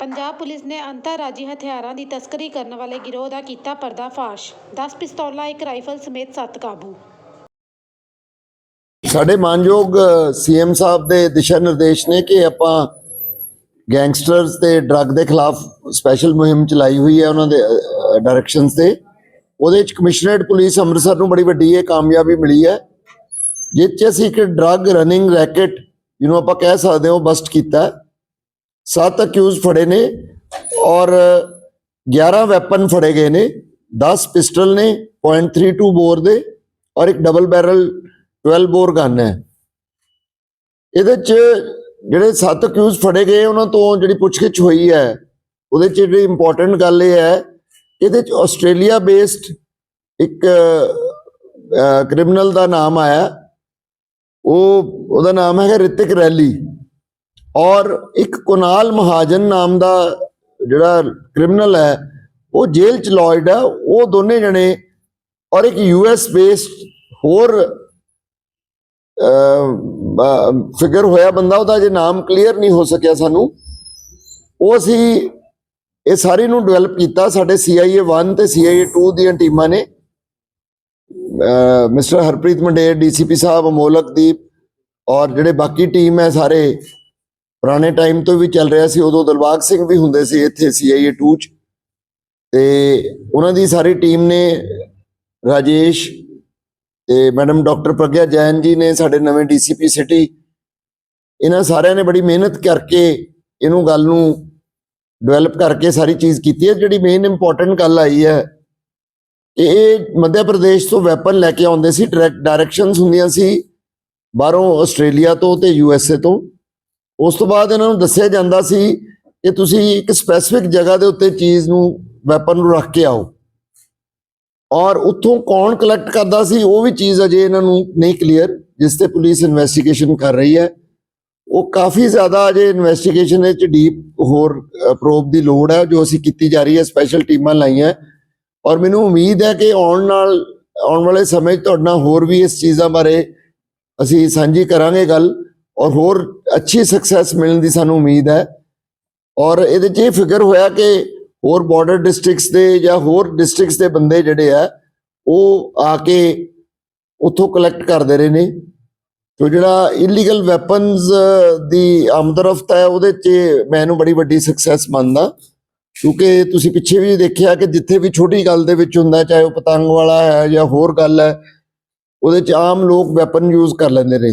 Punjab police ਨੇ ਅੰਤਰਰਾਜੀ ਹਥਿਆਰਾਂ ਦੀ ਤਸਕਰੀ ਕਰਨ ਵਾਲੇ ਗਿਰੋਹ ਦਾ ਕੀਤਾ ਪਰਦਾਫਾਸ਼। 10 ਪਿਸਤੌਲਾਂ, ਇੱਕ ਰਾਈਫਲ ਸਮੇਤ 7 ਕਾਬੂ। ਸਾਡੇ ਮਾਨਯੋਗ ਸੀਐਮ ਸਾਹਿਬ ਦੇ ਦਿਸ਼ਾ ਨਿਰਦੇਸ਼ ਨੇ ਕਿ ਆਪਾਂ ਗੈਂਗਸਟਰਸ ਤੇ ਡਰੱਗ ਦੇ ਖਿਲਾਫ ਸਪੈਸ਼ਲ ਮੁਹਿੰਮ ਚਲਾਈ ਹੋਈ ਹੈ ਉਹਨਾਂ ਦੇ ਡਾਇਰੈਕਸ਼ਨਸ ਤੇ। ਉਹਦੇ ਵਿੱਚ ਕਮਿਸ਼ਨਰੇਟ ਪੁਲਿਸ ਅੰਮ੍ਰਿਤਸਰ ਨੂੰ ਬੜੀ ਵੱਡੀ ਇਹ ਕਾਮਯਾਬੀ ਮਿਲੀ ਹੈ, ਜਿਸ ਅਸੀਂ ਇੱਕ ਡਰੱਗ ਰਨਿੰਗ ਰੈਕਟ, ਜਿਹਨੂੰ ਆਪਾਂ ਕਹਿ ਸਕਦੇ ਹਾਂ ਬਸਟ ਕੀਤਾ ਹੈ। ਸੱਤ ਅਕਿਊਜ਼ ਫੜੇ ਨੇ ਔਰ 11 ਵੈਪਨ ਫੜੇ ਗਏ ਨੇ 10 ਪਿਸਟਲ ਨੇ .32 ਬੋਰ ਦੇ ਔਰ ਇੱਕ ਡਬਲ ਬੈਰਲ 12 ਬੋਰ ਗਨ ਹੈ ਇਹਦੇ ਚ ਜਿਹੜੇ ਸੱਤ ਅਕਿਊਜ਼ ਫੜੇ ਗਏ, ਉਹਨਾਂ ਤੋਂ ਜਿਹੜੀ ਪੁੱਛਗਿੱਛ ਹੋਈ ਹੈ, ਉਹਦੇ ਚ ਜਿਹੜੀ ਇੰਪੋਰਟੈਂਟ ਗੱਲ ਇਹ ਹੈ, ਇਹਦੇ ਚ ਆਸਟ੍ਰੇਲੀਆ ਬੇਸਡ ਇੱਕ ਕ੍ਰਿਮੀਨਲ ਦਾ ਨਾਮ ਆਇਆ ਉਹ, ਉਹਦਾ ਨਾਮ ਹੈਗਾ ਰਿਤਿਕ ਰੈਲੀ ਔਰ ਇੱਕ ਕੁਨਾਲ ਮਹਾਜਨ ਨਾਮ ਦਾ ਜਿਹੜਾ ਕ੍ਰਿਮੀਨਲ ਹੈ, ਉਹ ਜੇਲ੍ਹ ਚ ਲੌਇਡ ਹੈ, ਉਹ ਦੋਨੇ ਜਣੇ ਔਰ ਇੱਕ ਯੂਐਸ ਬੇਸਡ ਹੋਰ ਫਿਗਰ ਹੋਇਆ ਬੰਦਾ, ਉਹਦਾ ਜੇ ਨਾਮ ਕਲੀਅਰ ਨਹੀਂ ਹੋ ਸਕਿਆ ਸਾਨੂੰ। ਉਹ ਅਸੀਂ ਇਹ ਸਾਰੀ ਨੂੰ ਡਿਵੈਲਪ ਕੀਤਾ, ਸਾਡੇ CIA 1 ਤੇ CIA 2 ਦੀਆਂ ਟੀਮਾਂ ਨੇ। ਮਿਸਟਰ ਹਰਪ੍ਰੀਤ ਮੰਡੇਰ ਡੀਸੀਪੀ ਸਾਹਿਬ ਅਮੋਲਕਦੀਪ ਔਰ ਜਿਹੜੇ ਬਾਕੀ ਟੀਮ ਹੈ ਸਾਰੇ ਪੁਰਾਣੇ ਟਾਈਮ ਤੋਂ ਵੀ ਚੱਲ ਰਿਹਾ ਸੀ, ਉਦੋਂ ਦਿਲਬਾਗ ਸਿੰਘ ਵੀ ਹੁੰਦੇ ਸੀ ਇੱਥੇ CIA 2 ਚ। ਤੇ ਉਹਨਾਂ ਦੀ ਸਾਰੀ ਟੀਮ ਨੇ ਰਾਜੇਸ਼ ਤੇ ਮੈਡਮ ਡਾਕਟਰ ਪ੍ਰਗਿਆ ਜੈਨ ਜੀ ਨੇ ਸਾਡੇ ਨਵੇਂ ਡੀਸੀਪੀ ਸਿਟੀ ਇਹਨਾਂ ਸਾਰਿਆਂ ਨੇ ਬੜੀ ਮਿਹਨਤ ਕਰਕੇ ਇਹਨੂੰ ਗੱਲ ਨੂੰ ਡਿਵੈਲਪ ਕਰਕੇ ਸਾਰੀ ਚੀਜ਼ ਕੀਤੀ ਹੈ। ਜਿਹੜੀ ਮੇਨ ਇੰਪੋਰਟੈਂਟ ਗੱਲ ਆਈ ਹੈ ਕਿ ਇਹ ਮੱਧ ਪ੍ਰਦੇਸ਼ ਤੋਂ ਵੈਪਨ ਲੈ ਕੇ ਆਉਂਦੇ ਸੀ ਡਾਇਰੈਕਸ਼ਨਸ ਹੁੰਦੀਆਂ ਸੀ ਬਾਹਰੋਂ ਆਸਟ੍ਰੇਲੀਆ ਤੋਂ ਤੇ ਯੂਐਸਏ ਤੋਂ। ਉਸ ਤੋਂ ਬਾਅਦ ਇਹਨਾਂ ਨੂੰ ਦੱਸਿਆ ਜਾਂਦਾ ਸੀ ਕਿ ਤੁਸੀਂ ਇੱਕ ਸਪੈਸੀਫਿਕ ਜਗ੍ਹਾ ਦੇ ਉੱਤੇ ਚੀਜ਼ ਨੂੰ ਵੈਪਨ ਨੂੰ ਰੱਖ ਕੇ ਆਓ। ਔਰ ਉੱਥੋਂ ਕੌਣ ਕਲੈਕਟ ਕਰਦਾ ਸੀ, ਉਹ ਵੀ ਚੀਜ਼ ਅਜੇ ਇਹਨਾਂ ਨੂੰ ਨਹੀਂ ਕਲੀਅਰ ਜਿਸ ਤੇ ਪੁਲਿਸ ਇਨਵੈਸਟੀਗੇਸ਼ਨ ਕਰ ਰਹੀ ਹੈ। ਉਹ ਕਾਫੀ ਜ਼ਿਆਦਾ ਅਜੇ ਇਨਵੈਸਟੀਗੇਸ਼ਨ ਵਿੱਚ ਡੀਪ ਹੋਰ ਪ੍ਰੋਬ ਦੀ ਲੋੜ ਹੈ, ਜੋ ਅਸੀਂ ਕੀਤੀ ਜਾ ਰਹੀ ਹੈ ਸਪੈਸ਼ਲ ਟੀਮਾਂ ਲਾਈਆਂ। ਔਰ ਮੈਨੂੰ ਉਮੀਦ ਹੈ ਕਿ ਆਉਣ ਨਾਲ, ਆਉਣ ਵਾਲੇ ਸਮੇਂ 'ਚ ਤੁਹਾਡੇ ਨਾਲ ਹੋਰ ਵੀ ਇਸ ਚੀਜ਼ਾਂ ਬਾਰੇ ਅਸੀਂ ਸਾਂਝੀ ਕਰਾਂਗੇ ਗੱਲ। ਔਰ ਹੋਰ ਅੱਛੀ ਸਕਸੈਸ ਮਿਲਣ ਦੀ ਸਾਨੂੰ ਉਮੀਦ ਹੈ। ਔਰ ਇਹਦੇ 'ਚ ਇਹ ਫਿਕਰ ਹੋਇਆ ਕਿ ਹੋਰ ਬਾਰਡਰ ਡਿਸਟ੍ਰਿਕਟਸ ਦੇ ਜਾਂ ਹੋਰ ਡਿਸਟ੍ਰਿਕਟਸ ਦੇ ਬੰਦੇ ਜਿਹੜੇ ਆ, ਉਹ ਆ ਕੇ ਉੱਥੋਂ ਕਲੈਕਟ ਕਰਦੇ ਰਹੇ ਨੇ। ਤੋ ਜਿਹੜਾ ਇਲੀਗਲ ਵੈਪਨਸ ਦੀ ਆਮਦਰਫਤ ਹੈ, ਉਹਦੇ 'ਚ ਮੈਂ ਇਹਨੂੰ ਬੜੀ ਵੱਡੀ ਸਕਸੈਸ ਮੰਨਦਾ। ਕਿਉਂਕਿ ਤੁਸੀਂ ਪਿੱਛੇ ਵੀ ਦੇਖਿਆ ਕਿ ਜਿੱਥੇ ਵੀ ਛੋਟੀ ਗੱਲ ਦੇ ਵਿੱਚ ਹੁੰਦਾ, ਚਾਹੇ ਉਹ ਪਤੰਗ ਵਾਲਾ ਹੈ ਜਾਂ ਹੋਰ ਗੱਲ ਹੈ, ਉਹਦੇ 'ਚ ਆਮ ਲੋਕ ਵੈਪਨ ਯੂਜ਼ ਕਰ ਲੈਂਦੇ ਨੇ।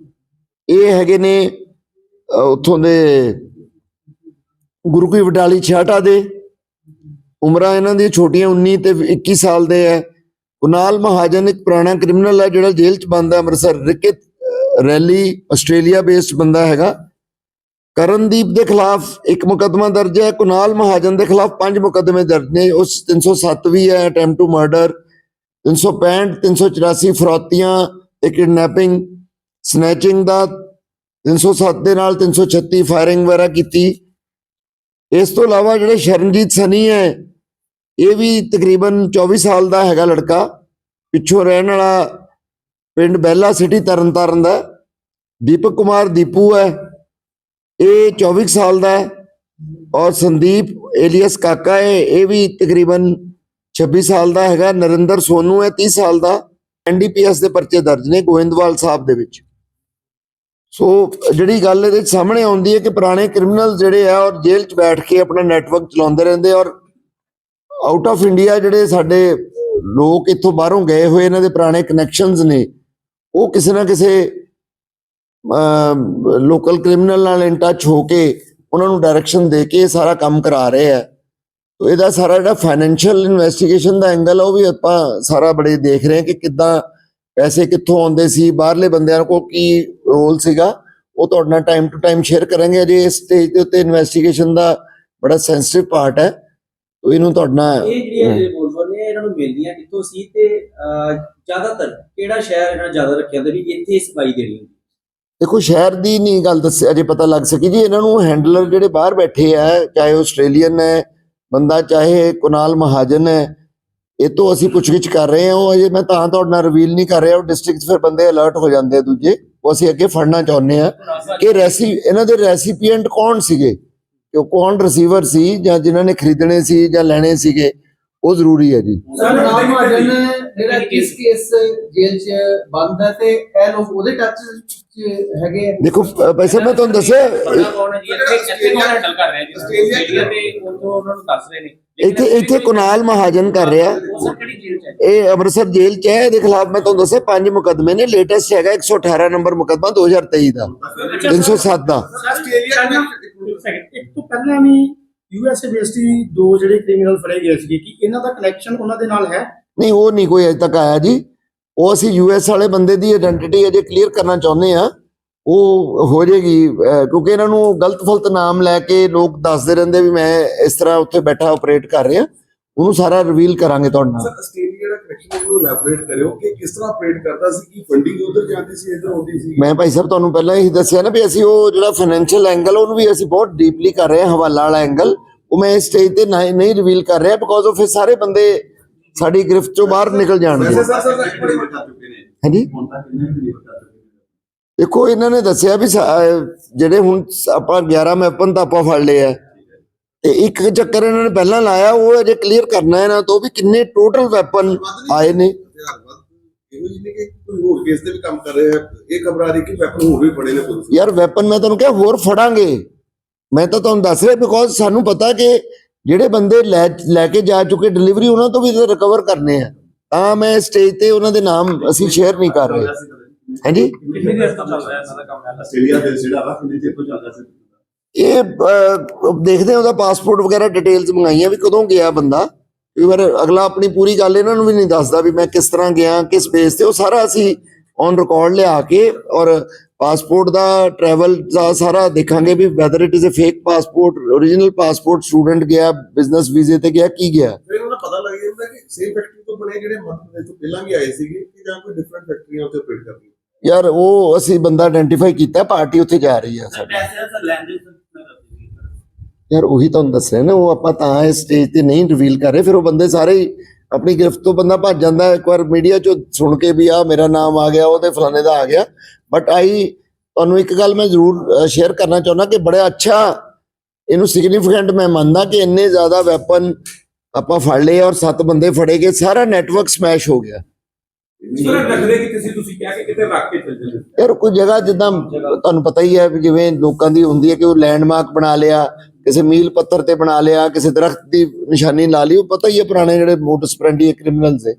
ਇਹ ਹੈਗੇ ਨੇ ਉੱਥੋਂ ਦੇ ਗੁਰੂ ਕੀ ਵਡਾਲੀ ਛਾਟਾ ਦੇ। ਉਮਰਾਂ ਇਹਨਾਂ ਦੀ ਛੋਟੀਆਂ 19 ਤੇ 21 ਸਾਲ ਦੇ ਹੈ। ਕੁਨਾਲ ਮਹਾਜਨ ਇੱਕ ਪੁਰਾਣਾ ਕ੍ਰਿਮੀਨਲ ਹੈ ਜਿਹੜਾ ਜੇਲ੍ਹ 'ਚ ਬੰਦ ਹੈ, ਅੰਮ੍ਰਿਤਸਰ ਰਿਕਿਤ ਰੈਲੀ ਆਸਟ੍ਰੇਲੀਆ ਬੇਸਡ ਬੰਦਾ ਹੈਗਾ। ਕਰਨਦੀਪ ਦੇ ਖਿਲਾਫ ਇੱਕ ਮੁਕੱਦਮਾ ਦਰਜ ਹੈ ਕੁਨਾਲ ਮਹਾਜਨ ਦੇ ਖਿਲਾਫ ਪੰਜ ਮੁਕੱਦਮੇ ਦਰਜ ਨੇ, ਉਸ 307 ਵੀ ਹੈ, ਅਟੈਂਪਟ ਟੂ ਮਰਡਰ 365 384 ਫਰੋਤੀਆਂ ਤੇ ਕਿਡਨੈਪਿੰਗ ਸਨੈਚਿੰਗ ਦਾ 307 ਦੇ ਨਾਲ 336 ਫਾਇਰਿੰਗ ਵਗੈਰਾ ਕੀਤੀ। ਇਸ ਤੋਂ ਇਲਾਵਾ ਜਿਹੜੇ ਸ਼ਰਨਜੀਤ ਸਨੀ ਹੈ, ਇਹ ਵੀ ਤਕਰੀਬਨ 24 ਸਾਲ ਦਾ ਹੈਗਾ ਲੜਕਾ। ਪਿੱਛੋਂ ਰਹਿਣ ਵਾਲਾ ਪਿੰਡ ਬੈਲਾ ਸਿਟੀ ਤਰਨਤਾਰਨ ਦਾ। ਦੀਪਕ ਕੁਮਾਰ ਦੀਪੂ ਹੈ, ਇਹ 24 ਸਾਲ ਦਾ ਹੈ। ਔਰ ਸੰਦੀਪ ਏਲੀਅਸ ਕਾਕਾ ਹੈ, ਇਹ ਵੀ ਤਕਰੀਬਨ 26 ਸਾਲ ਦਾ ਹੈਗਾ। ਨਰਿੰਦਰ ਸੋਨੂ ਹੈ 30 ਸਾਲ ਦਾ। ਐਨਡੀਪੀਐਸ ਦੇ ਪਰਚੇ ਦਰਜ ਨੇ, ਗੋਇੰਦਵਾਲ ਸਾਹਿਬ ਦੇ ਵਿੱਚ। ਸੋ ਜਿਹੜੀ ਗੱਲ ਇਹਦੇ ਸਾਹਮਣੇ ਆਉਂਦੀ ਹੈ ਕਿ ਪੁਰਾਣੇ ਕ੍ਰਿਮੀਨਲ ਜਿਹੜੇ ਆ ਔਰ ਜੇਲ੍ਹ 'ਚ ਬੈਠ ਕੇ ਆਪਣਾ ਨੈਟਵਰਕ ਚਲਾਉਂਦੇ ਰਹਿੰਦੇ ਔਰ ਆਊਟ ਆਫ ਇੰਡੀਆ ਜਿਹੜੇ ਸਾਡੇ ਲੋਕ ਇੱਥੋਂ ਬਾਹਰੋਂ ਗਏ ਹੋਏ, ਇਹਨਾਂ ਦੇ ਪੁਰਾਣੇ ਕਨੈਕਸ਼ਨਸ ਨੇ, ਉਹ ਕਿਸੇ ਨਾ ਕਿਸੇ ਲੋਕਲ ਕ੍ਰਿਮੀਨਲ ਨਾਲ ਇਨ ਟੱਚ ਹੋ ਕੇ ਉਹਨਾਂ ਨੂੰ ਡਾਇਰੈਕਸ਼ਨ ਦੇ ਕੇ ਇਹ ਸਾਰਾ ਕੰਮ ਕਰਾ ਰਹੇ ਆ। ਤੋ ਇਹਦਾ ਸਾਰਾ ਜਿਹੜਾ ਫਾਈਨੈਂਸ਼ੀਅਲ ਇਨਵੈਸਟੀਗੇਸ਼ਨ ਦਾ ਐਂਗਲ ਆ, ਉਹ ਵੀ ਆਪਾਂ ਸਾਰਾ ਬੜੇ ਦੇਖ ਰਹੇ ਹਾਂ ਕਿ ਕਿੱਦਾਂ ਪੈਸੇ ਕਿੱਥੋਂ ਆਉਂਦੇ ਸੀ ਬਾਹਰਲੇ ਬੰਦਿਆਂ ਕੋਲ ਕੀ ਰੋਲ ਸੀਗਾ ਉਹ ਤੁਹਾਡੇ ਨਾਲ ਟਾਈਮ ਟੂ ਟਾਈਮ ਸ਼ੇਅਰ ਕਰਾਂਗੇ ਅਜੇ ਇਸ ਸਟੇਜ ਦੇ ਉੱਤੇ ਇਨਵੈਸਟੀਗੇਸ਼ਨ ਦਾ ਬੜਾ ਸੈਂਸਿਟਿਵ ਪਾਰਟ ਹੈ। ਤੋ ਇਹਨੂੰ ਤੁਹਾਡਾ ਇਹ ਜਿਹੜੀਆਂ ਰਿਵੋਲਵਰ ਨੇ ਇਹਨਾਂ ਨੂੰ ਮਿਲਦੀਆਂ ਕਿੱਥੋਂ ਸੀ ਤੇ ਜ਼ਿਆਦਾਤਰ ਕਿਹੜਾ ਸ਼ਹਿਰ ਇਹਨਾਂ ਨੇ ਜ਼ਿਆਦਾ ਰੱਖਿਆ ਤੇ ਵੀ ਇੱਥੇ ਸਪਾਈ ਦੇਣੀ ਦੇਖੋ ਸ਼ਹਿਰ ਦੀ ਨਹੀਂ ਗੱਲ ਦੱਸਿਆ ਅਜੇ ਪਤਾ ਲੱਗ ਸਕੀ ਜੀ ਇਹਨਾਂ ਨੂੰ ਹੈਂਡਲਰ ਜਿਹੜੇ ਬਾਹਰ ਬੈਠੇ ਆ ਚਾਹੇ ਆਸਟ੍ਰੇਲੀਅਨ ਹੈ ਬੰਦਾ ਚਾਹੇ ਕੁਨਾਲ ਮਹਾਜਨ ਹੈ ਇਹ ਤੋਂ ਅਸੀਂ ਪੁੱਛਗਿੱਛ ਕਰ ਰਹੇ ਹਾਂ, ਉਹ ਅਜੇ ਮੈਂ ਤਾਂ ਤੁਹਾਡੇ ਨਾਲ ਰਿਵੀਲ ਨਹੀਂ ਕਰ ਰਿਹਾ, ਉਹ ਡਿਸਟ੍ਰਿਕਟ ਫਿਰ ਬੰਦੇ ਅਲਰਟ ਹੋ ਜਾਂਦੇ ਆ ਦੂਜੇ, ਉਹ ਅਸੀਂ ਅੱਗੇ ਫੜਨਾ ਚਾਹੁੰਦੇ ਆ ਕਿ ਰੈਸੀ ਇਹਨਾਂ ਦੇ ਰੈਸੀਪੀਐਂਟ ਕੌਣ ਸੀਗੇ? ਕਿ ਕੌਣ ਰਿਸੀਵਰ ਸੀ ਜਾਂ ਜਿਨ੍ਹਾਂ ਨੇ ਖਰੀਦਣੇ ਸੀ ਜਾਂ ਲੈਣੇ ਸੀਗੇ? ਉਹ ਜ਼ਰੂਰੀ ਹੈ ਜੀ ਸਰ ਰਾਮ ਮਹਾਜਨ ਜਿਹੜਾ ਕਿਸ ਕੇਸ ਜੇਲ੍ਹ 'ਚ ਬੰਦ ਹੈ ਤੇ ਇਹ ਲੋਕ ਉਹਦੇ ਟੱਚ 'ਚ ਹੈਗੇ ਆ ਦੇਖੋ ਸਾਹਿਬ ਮੈਂ ਤੁਹਾਨੂੰ ਦੱਸਿਆ ਬੜਾ ਕੌਣ ਹੈ ਜੀ ਇੱਥੇ ਇੱਥੇ ਕੌਣ ਹੈਂਡਲ ਕਰ ਰਿਹਾ ਜੀ ਆਸਟ੍ਰੇਲੀਆ ਤੇ ਉਦੋਂ ਉਹਨਾਂ ਨੂੰ ਦੱਸ ਰਹੇ ਨੇ ਇੱਥੇ ਇੱਥੇ ਕੁਨਾਲ ਮਹਾਜਨ ਕਰ ਰਿਹਾ ਇਹ ਅੰਮ੍ਰਿਤਸਰ ਜੇਲ੍ਹ ਚ ਹੈ ਇਹਦੇ ਖਿਲਾਫ ਮੈਂ ਤੁਹਾਨੂੰ ਦੱਸਿਆ ਪੰਜ ਮੁਕੱਦਮੇ ਨੇ ਲੇਟੈਸਟ ਹੈਗਾ 118 ਨੰਬਰ ਮੁਕੱਦਮਾ 2023 ਦਾ 307 ਦਾ ਆਸਟ੍ਰੇਲੀਆ ਇੱਕ ਤੋਂ ਪਹਿਲਾਂ ਵੀ ਯੂਐਸਏ ਬੇਸਡ ਹੀ ਦੋ ਜਿਹੜੇ ਕ੍ਰਿਮੀਨਲ ਫੜੇ ਗਏ ਸੀਗੇ ਕਿ ਇਹਨਾਂ ਦਾ ਕਨੈਕਸ਼ਨ ਉਹਨਾਂ ਦੇ ਨਾਲ ਹੈ? ਨਹੀਂ ਉਹ ਨਹੀਂ ਕੋਈ ਅਜੇ ਤੱਕ ਆਇਆ ਜੀ। ਉਹ ਅਸੀਂ ਯੂਐਸ ਵਾਲੇ ਬੰਦੇ ਦੀ ਆਇਡੈਂਟੀਟੀ ਅਜੇ ਕਲੀਅਰ ਕਰਨਾ ਚਾਹੁੰਦੇ ਆ ਉਹ ਹੋ ਅਹ, ਕਿਉਂਕਿ ਇਹਨਾਂ ਨੂੰ ਗਲਤ ਫਲਤ ਨਾਮ ਲੈ ਕੇ ਲੋਕ ਦੱਸਦੇ ਰਹਿੰਦੇ ਵੀ ਮੈਂ ਇਸ ਤਰ੍ਹਾਂ ਉੱਥੇ ਬੈਠਾ ਆਪਰੇਟ ਕਰ ਰਿਹਾ। ਉਹਨੂੰ ਸਾਰਾ ਰਿਵੀਲ ਕਰਾਂਗੇ ਤੁਹਾਡੇ ਨਾਲ। ਸਰ ਆਸਟ੍ਰੇਲੀਆ ਦਾ ਕਨੈਕਸ਼ਨ ਨੂੰ ਐਲੈਬੋਰੇਟ ਕਰਿਓ ਕਿ ਕਿਸ ਤਰ੍ਹਾਂ ਆਪਰੇਟ ਕਰਦਾ ਸੀ ਕਿ ਫੰਡਿੰਗ ਉਧਰ ਜਾਂਦੀ ਸੀ ਇੱਧਰ ਆਉਂਦੀ ਸੀ? ਮੈਂ ਭਾਈ ਸਾਹਿਬ ਤੁਹਾਨੂੰ ਪਹਿਲਾਂ ਹੀ ਦੱਸਿਆ ਨਾ ਵੀ ਅਸੀਂ ਉਹ ਜਿਹੜਾ ਫਾਈਨੈਂਸ਼ੀਅਲ ਐਂਗਲ ਉਹਨੂੰ ਵੀ ਅਸੀਂ ਬਹੁਤ ਡੀਪਲੀ ਕਰ ਰਹੇ ਹਾਂ ਹਵਾਲਾ ਵਾਲਾ ਐਂਗਲ ਉਹ ਮੈਂ ਇਸ ਸਟੇਜ ਤੇ ਨਹੀਂ ਨਹੀਂ ਰਿਵੀਲ ਕਰ ਰਿਹਾ ਬਿਕੋਜ਼ ਉਹ ਫਿਰ ਸਾਰੇ ਬੰਦੇ ਸਾਡੀ ਗ੍ਰਿਫਤ ਚੋਂ ਬਾਹਰ ਨਿਕਲ ਜਾਣਗੇ। ਹਾਂਜੀ? ਦੇਖੋ ਇਹਨਾਂ ਨੇ ਦੱਸਿਆ ਵੀ ਜਿਹੜੇ ਹੁਣ ਆਪਾਂ 11 ਮੈਪਨ ਤਾਂ ਆਪਾਂ ਫੜ ਲਏ ਆ। ਤੇ ਇੱਕ ਚੱਕਰ ਇਹਨਾਂ ਨੇ ਪਹਿਲਾਂ ਲਾਇਆ ਉਹ ਅਜੇ ਕਲੀਅਰ ਕਰਨਾ ਹੈ ਨਾ ਤੋਂ ਵੀ ਕਿੰਨੇ ਟੋਟਲ ਵੈਪਨ ਆਏ ਨੇ। ਹਥਿਆਰਬੰਦ ਇਹੋ ਜਿਹੀ ਨਹੀਂ ਕਿ ਕੋਈ ਹੋਰ ਕੇਸ ਤੇ ਵੀ ਕੰਮ ਕਰ ਰਿਹਾ ਹੈ। ਇਹ ਖਬਰ ਆ ਰਹੀ ਕਿ ਵੈਪਨ ਹੋਰ ਵੀ ਬੜੇ ਨੇ ਪੁਲਿਸ ਯਾਰ ਵੈਪਨ ਮੈਂ ਤੁਹਾਨੂੰ ਕਿਹਾ ਹੋਰ ਫੜਾਂਗੇ। ਮੈਂ ਤਾਂ ਤੁਹਾਨੂੰ ਦੱਸ ਰਿਹਾ ਬਿਕੋਜ਼ ਸਾਨੂੰ ਪਤਾ ਕਿ ਜਿਹੜੇ ਬੰਦੇ ਲੈ ਲੈ ਕੇ ਜਾ ਚੁੱਕੇ ਡਿਲੀਵਰੀ ਉਹਨਾਂ ਤੋਂ ਵੀ ਰਿਕਵਰ ਕਰਨੇ ਆ। ਤਾਂ ਮੈਂ ਸਟੇਜ ਤੇ ਉਹਨਾਂ ਦੇ ਨਾਮ ਅਸੀਂ ਸ਼ੇਅਰ ਨਹੀਂ ਕਰ ਰਹੇ। ਹਾਂਜੀ ਕਿੰਨੀ ਦੇਰ ਤੋਂ ਚੱਲ ਰਿਹਾ ਇਹਨਾਂ ਦਾ ਕੰਮ? ਹੈ ਆਸਟ੍ਰੇਲੀਆ ਦੇ ਜਿਹੜਾ ਵਾ ਕਿੰਨੇ ਚਿਰ ਤੋਂ ਚੱਲਦਾ ਸੀ? ਇਹ ਦੇਖਦੇ ਆ ਉਹਦਾ ਪਾਸਪੋਰਟ ਵਗੈਰਾ ਡਿਟੇਲਸ ਮੰਗਾਈਆਂ ਵੀ ਕਦੋਂ ਗਿਆ ਬੰਦਾ। ਕਈ ਵਾਰ ਅਗਲਾ ਆਪਣੀ ਪੂਰੀ ਗੱਲ ਇਹਨਾਂ ਨੂੰ ਵੀ ਨਹੀਂ ਦੱਸਦਾ ਵੀ ਮੈਂ ਕਿਸ ਤਰ੍ਹਾਂ ਗਿਆ ਕਿਸ ਬੇਸ ਤੇ ਉਹ ਸਾਰਾ ਅਸੀਂ ਔਨ ਰਿਕਾਰਡ ਲਿਆ ਕੇ ਔਰ ਪਾਸਪੋਰਟ ਦਾ ਟਰੈਵਲ ਦਾ ਸਾਰਾ ਦੇਖਾਂਗੇ ਵੀ whether it is a fake passport origignal passport student ਗਿਆ ਬਿਜ਼ਨਸ ਵੀਜ਼ੇ ਤੇ ਗਿਆ ਕੀ ਗਿਆ। ਫਿਰ ਉਹਨਾਂ ਪਤਾ ਲੱਗ ਜਾਂਦਾ ਕਿ ਸੇਮ ਫੈਕਟਰੀ ਤੋਂ ਬਣੇ ਜਿਹੜੇ ਮੱਧ ਪ੍ਰਦੇਸ਼ ਤੋਂ ਪਹਿਲਾਂ ਵੀ ਆਏ ਸੀਗੇ ਕਿ ਜਾਂ ਕੋਈ ਡਿਫਰੈਂਟ ਫੈਕਟਰੀਆਂ ਉੱਤੇ ਆਪਰੇਟ ਕਰਦੀਆਂ ਯਾਰ ਉਹ ਅਸੀਂ ਬੰਦਾ ਆਇਡੈਂਟੀਫਾਈ ਕੀਤਾ ਪਾਰਟੀ ਉੱਥੇ ਜਾ ਰਹੀ ਆ ਸਾਡੀ। ਪੈਸੇ ਲੈਣ ਦੇ ਯਾਰ ਉਹੀ ਤੁਹਾਨੂੰ ਦੱਸ ਰਿਹਾ ਨਾ ਉਹ ਆਪਾਂ ਤਾਂ ਇਸ ਸਟੇਜ ਤੇ ਨਹੀਂ ਰਿਵੀਲ ਕਰ ਰਹੇ ਫਿਰ ਉਹ ਬੰਦੇ ਸਾਰੇ ਹੀ ਆਪਣੀ ਗ੍ਰਿਫਤ ਤੋਂ ਬੰਦਾ ਭੱਜ ਜਾਂਦਾ ਹੈ। ਇੱਕ ਵਾਰ ਮੀਡੀਆ 'ਚੋਂ ਸੁਣ ਕੇ ਵੀ ਆ ਮੇਰਾ ਨਾਮ ਆ ਗਿਆ ਉਹਦੇ ਫਲਾਣੇ ਦਾ ਆ ਗਿਆ। ਬਟ ਆਈ ਤੁਹਾਨੂੰ ਇੱਕ ਗੱਲ ਮੈਂ ਜ਼ਰੂਰ ਸ਼ੇਅਰ ਕਰਨਾ ਚਾਹੁੰਦਾ ਕਿ ਬੜਾ ਅੱਛਾ ਇਹਨੂੰ ਸਿਗਨੀਫੀਕੈਂਟ ਮੈਂ ਮੰਨਦਾ ਕਿ ਇੰਨੇ ਜ਼ਿਆਦਾ ਵੈਪਨ ਆਪਾਂ ਫੜ ਲਏ ਔਰ ਸੱਤ ਬੰਦੇ ਫੜੇ ਗਏ ਸਾਰਾ ਨੈਟਵਰਕ ਸਮੈਸ਼ ਹੋ ਗਿਆ। ਸਰ ਰੱਖਦੇ ਕਿ ਤੁਸੀਂ ਤੁਸੀਂ ਕਿਹਾ ਕਿ ਕਿਤੇ ਰੱਖ ਕੇ ਚੱਲ ਜਾਂਦੇ ਯਾਰ ਕੋਈ ਜਗ੍ਹਾ ਜਿੱਦਾਂ ਤੁਹਾਨੂੰ ਪਤਾ ਹੀ ਹੈ ਜਿਵੇਂ ਲੋਕਾਂ ਦੀ ਹੁੰਦੀ ਹੈ ਕਿ ਉਹ ਲੈਂਡਮਾਰਕ ਬਣਾ ਲਿਆ ਕਿਸੇ ਮੀਲ ਪੱਥਰ ਤੇ ਬਣਾ ਲਿਆ, ਕਿਸੇ ਦਰਖਤ ਦੀ ਨਿਸ਼ਾਨੀ ਲਾ ਲਈ, ਉਹ ਪਤਾ ਹੀ ਹੈ ਪੁਰਾਣੇ ਜਿਹੜੇ ਮੋਟਸ ਸਪਰੈਂਡੀ ਕ੍ਰਿਮੀਨਲਸ ਹੈ